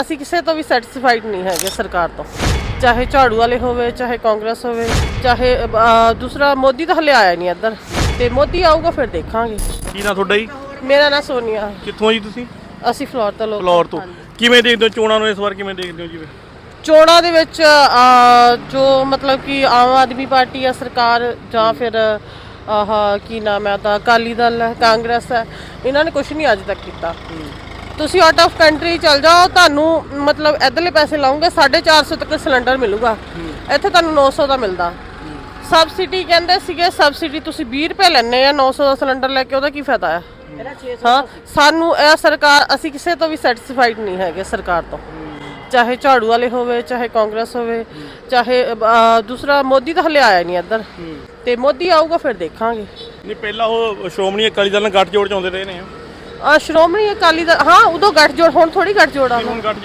ਅਸੀਂ ਕਿਸੇ ਤੋਂ ਵੀ ਸੈਟੀਸਫਾਈਡ ਨਹੀਂ ਹੈਗੇ ਸਰਕਾਰ ਤੋਂ। ਚਾਹੇ ਝਾੜੂ ਵਾਲੇ ਹੋਵੇ ਚਾਹੇ ਕਾਂਗਰਸ ਹੋਵੇ ਚਾਹੇ ਅ, ਦੂਸਰਾ ਮੋਦੀ ਤਾਂ ਹਲੇ ਆਇਆ ਨਹੀਂ ਇੱਧਰ। ਤੇ ਮੋਦੀ ਆਊਗਾ ਫਿਰ ਦੇਖਾਂਗੇ। ਕੀ ਨਾਂ ਤੁਹਾਡਾ ਜੀ? ਮੇਰਾ ਨਾਂ ਸੋਨੀਆ। ਕਿੱਥੋਂ ਜੀ ਤੁਸੀਂ? ਅਸੀਂ ਫਲੋਰ ਤੋਂ ਲੋਕ। ਫਲੋਰ ਤੋਂ। ਕਿਵੇਂ ਦੇਖਦੇ ਹੋ ਚੋਣਾਂ ਨੂੰ ਇਸ ਵਾਰ ਕਿਵੇਂ ਦੇਖਦੇ ਹੋ ਜੀ ਫਿਰ? ਚੋਣਾਂ ਦੇ ਵਿੱਚ ਅ, ਜੋ ਮਤਲਬ ਕਿ ਆਮ ਆਦਮੀ ਪਾਰਟੀ ਆ ਸਰਕਾਰ ਜਾਂ ਫਿਰ ਆਹ ਕੀ ਨਾਮ ਹੈ ਤਾਂ ਅਕਾਲੀ ਦਲ ਹੈ ਕਾਂਗਰਸ ਹੈ ਇਹਨਾਂ ਨੇ ਕੁਝ ਨਹੀਂ ਅੱਜ ਤੱਕ ਕੀਤਾ। ਤੁਸੀਂ ਆਊਟ ਆਫ ਕੰਟਰੀ ਚਲ ਜਾਓ ਤੁਹਾਨੂੰ ਮਤਲਬ ਇਧਰਲੇ ਪੈਸੇ ਲਾਉਂਗੇ 450 ਤੱਕ ਸਿਲੰਡਰ ਮਿਲੂਗਾ। ਇੱਥੇ ਤੁਹਾਨੂੰ 900 ਦਾ ਮਿਲਦਾ। ਸਬਸਿਡੀ ਕਹਿੰਦੇ ਸੀਗੇ ਸਬਸਿਡੀ ਤੁਸੀਂ 20 ਰੁਪਏ ਲੈਣੇ ਆ 900 ਦਾ ਸਿਲੰਡਰ ਲੈ ਕੇ ਉਹਦਾ ਕੀ ਫਾਇਦਾ ਆ? ਹਾਂ ਸਾਨੂੰ ਇਹ ਸਰਕਾਰ ਅਸੀਂ ਕਿਸੇ ਤੋਂ ਵੀ ਸੈਟੀਸਫਾਈਡ ਨਹੀਂ ਹੈਗੇ ਸਰਕਾਰ ਤੋਂ। ਚਾਹੇ ਝਾੜੂ ਵਾਲੇ ਹੋਵੇ ਚਾਹੇ ਕਾਂਗਰਸ ਹੋਵੇ ਚਾਹੇ ਦੂਸਰਾ ਮੋਦੀ ਤਾਂ ਹਲੇ ਆਇਆ ਨਹੀਂ ਇੱਧਰ। ਤੇ ਮੋਦੀ ਆਊਗਾ ਫਿਰ ਦੇਖਾਂਗੇ। ਨਹੀਂ ਪਹਿਲਾਂ ਉਹ ਸ਼੍ਰੋਮਣੀ ਅਕਾਲੀ ਦਲ ਨਾਲ ਗੱਠਜੋੜ ਚ ਆਉਂਦੇ ਰਹੇ ਨੇ। ਆ ਸ਼੍ਰੋਮਣੀ ਅਕਾਲੀ ਦਲ ਹਾਂ ਉਦੋਂ ਗੱਠਜੋੜ ਹੁਣ ਥੋੜੀ ਗੱਠਜੋੜ ਆ। ਹੁਣ ਗੱਠ